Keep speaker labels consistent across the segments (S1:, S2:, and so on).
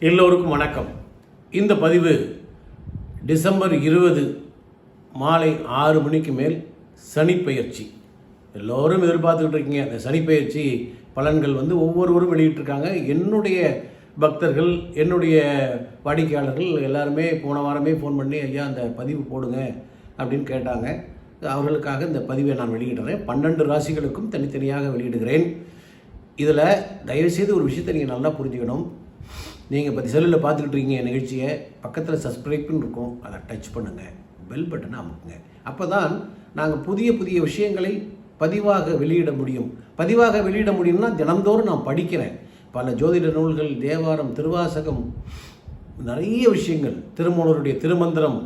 S1: எல்லோருக்கும் வணக்கம். இந்த பதிவு டிசம்பர் இருபது மாலை ஆறு மணிக்கு மேல் சனிப்பெயர்ச்சி. எல்லோரும் எதிர்பார்த்துக்கிட்டு இருக்கீங்க. அந்த சனிப்பெயர்ச்சி பலன்கள் வந்து ஒவ்வொருவரும் வெளியிட்டிருக்காங்க. என்னுடைய பக்தர்கள் என்னுடைய வாடிக்கையாளர்கள் எல்லாருமே போன வாரமே ஃபோன் பண்ணி ஐயா அந்த பதிவு போடுங்க அப்படின்னு கேட்டாங்க. அவர்களுக்காக இந்த பதிவை நான் வெளியிடுறேன். பன்னெண்டு ராசிகளுக்கும் தனித்தனியாக வெளியிடுகிறேன். இதில் தயவுசெய்து ஒரு விஷயத்தை நீங்கள் நல்லா புரிஞ்சுக்கணும். நீங்கள் இப்போ செல்லில் பார்த்துக்கிட்டு இருக்கீங்க நிகழ்ச்சியை பக்கத்தில் சப்ஸ்கிரைப்னு இருக்கும் அதை டச் பண்ணுங்கள் பெல் பட்டனை அமுக்குங்க. அப்போ தான் நாங்கள் புதிய புதிய விஷயங்களை பதிவாக வெளியிட முடியும். பதிவாக வெளியிட முடியும்னா தினந்தோறும் நான் படிக்கிறேன். பல ஜோதிட நூல்கள் தேவாரம் திருவாசகம் நிறைய விஷயங்கள். திருமூலருடைய திருமந்திரம்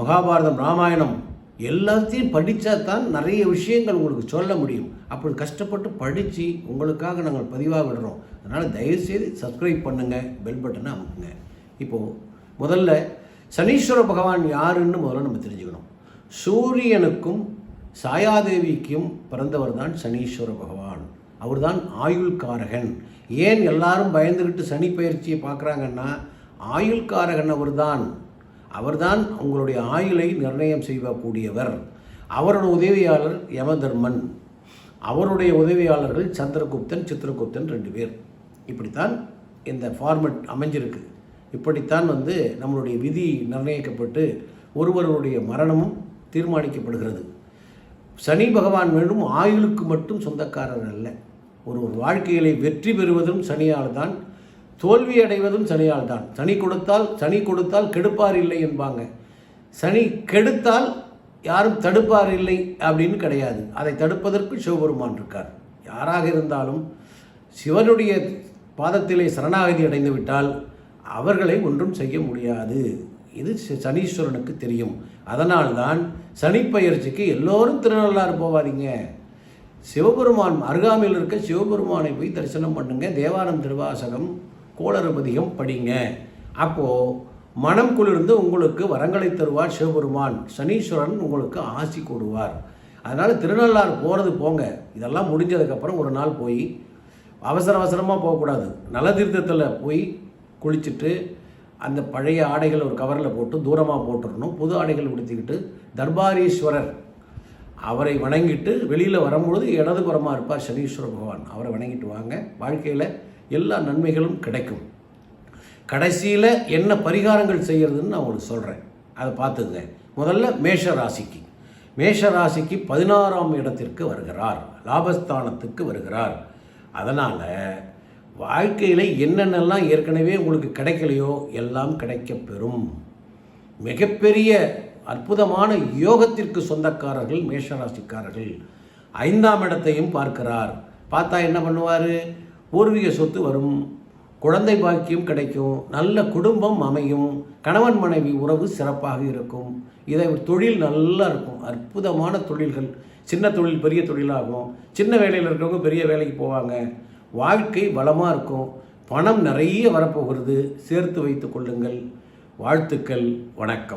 S1: மகாபாரதம் ராமாயணம் எல்லாத்தையும் படித்தா தான் நிறைய விஷயங்கள் உங்களுக்கு சொல்ல முடியும். அப்படி கஷ்டப்பட்டு படித்து உங்களுக்காக நாங்கள் பதிவாக விடுறோம். அதனால் தயவுசெய்து சப்ஸ்கிரைப் பண்ணுங்கள் பெல் பட்டனை அமுக்குங்க. இப்போது முதல்ல சனீஸ்வர பகவான் யாருன்னு முதல்ல நம்ம தெரிஞ்சுக்கணும். சூரியனுக்கும் சாயாதேவிக்கும் பிறந்தவர் தான் சனீஸ்வர பகவான். அவர் தான் ஆயுள்காரகன். ஏன் எல்லாரும் பயந்துக்கிட்டு சனி பயிற்சியை பார்க்குறாங்கன்னா ஆயுள்காரகன் அவர்தான். அவர்தான் உங்களுடைய ஆயுளை நிர்ணயம் செய்யக்கூடியவர். அவரோட உதவியாளர் யமதர்மன். அவருடைய உதவியாளர்கள் சந்திரகுப்தன் சித்திரகுப்தன் ரெண்டு பேர். இப்படித்தான் இந்த ஃபார்மெட் அமைஞ்சிருக்கு. இப்படித்தான் வந்து நம்மளுடைய விதி நிர்ணயிக்கப்பட்டு ஒருவருடைய மரணமும் தீர்மானிக்கப்படுகிறது. சனி பகவான் வேண்டும் ஆயுளுக்கு மட்டும் சொந்தக்காரர் அல்ல. ஒரு வாழ்க்கையிலே வெற்றி பெறுவதும் சனியால் தான் தோல்வி அடைவதும் சனியால் தான் சனி கொடுத்தால் சனி கொடுத்தால் கெடுப்பார் இல்லை என்பாங்க. சனி கெடுத்தால் யாரும் தடுப்பார் இல்லை அப்படின்னு கிடையாது. அதை தடுப்பதற்கு சிவபெருமான் இருக்கார். யாராக இருந்தாலும் சிவனுடைய பாதத்திலே சரணாகதி அடைந்து விட்டால் அவர்களை ஒன்றும் செய்ய முடியாது. இது சனீஸ்வரனுக்கு தெரியும். அதனால்தான் பயிற்சிக்கு எல்லோரும் திருநள்ளாறு போவாதீங்க. சிவபெருமான் அருகாமையில் இருக்க சிவபெருமானை போய் தரிசனம் பண்ணுங்க. தேவாரம் திருவாசகம் கோளறுபதிகம் படிங்க. அப்போது மனம் குளிர்ந்து உங்களுக்கு வரங்களை தருவார் சிவபெருமான். சனீஸ்வரன் உங்களுக்கு ஆசி கூடுவார். அதனால் திருநள்ளாறு போகிறது போங்க. இதெல்லாம் முடிஞ்சதுக்கப்புறம் ஒரு நாள் போய் அவசர அவசரமாக போகக்கூடாது. நலதீர்த்தத்தில் போய் குளிச்சுட்டு அந்த பழைய ஆடைகள் ஒரு கவரில் போட்டு தூரமாக போட்டுடணும் புது ஆடைகள் உடுத்திக்கிட்டு தர்பாரீஸ்வரர் அவரை வணங்கிட்டு வெளியில் வரும்பொழுது இடதுபுறமாக இருப்பார் சனீஸ்வர பகவான். அவரை வணங்கிட்டு வாங்க. வாழ்க்கையில் எல்லா நன்மைகளும் கிடைக்கும். கடைசியில் என்ன பரிகாரங்கள் செய்கிறதுன்னு நான் உங்களுக்கு சொல்கிறேன் அதை பார்த்துங்க. முதல்ல மேஷ ராசிக்கு மேஷ ராசிக்கு பதினாறாம் இடத்திற்கு வருகிறார். லாபஸ்தானத்துக்கு வருகிறார். அதனால் வாழ்க்கையில் என்னென்னலாம் ஏற்கனவே உங்களுக்கு கிடைக்கலையோ எல்லாம் கிடைக்கப் பெறும் மிகப்பெரிய அற்புதமான யோகத்திற்கு சொந்தக்காரர்கள் மேஷராசிக்காரர்கள். ஐந்தாம் இடத்தையும் பார்க்கிறார். பார்த்தா என்ன பண்ணுவார்? பூர்வீக சொத்து வரும். குழந்தை பாக்கியம் கிடைக்கும். நல்ல குடும்பம் அமையும். கணவன் மனைவி உறவு சிறப்பாக இருக்கும். இதை தொழில் நல்லா இருக்கும். அற்புதமான தொழில்கள். சின்ன தொழில் பெரிய தொழிலாகும். சின்ன வேலையில் இருக்கிறவங்க பெரிய வேலைக்கு போவாங்க. வாழ்க்கை வளமாக இருக்கும். பணம் நிறைய வரப்போகிறது. சேர்த்து வைத்து கொள்ளுங்கள். வாழ்த்துக்கள். வணக்கம்.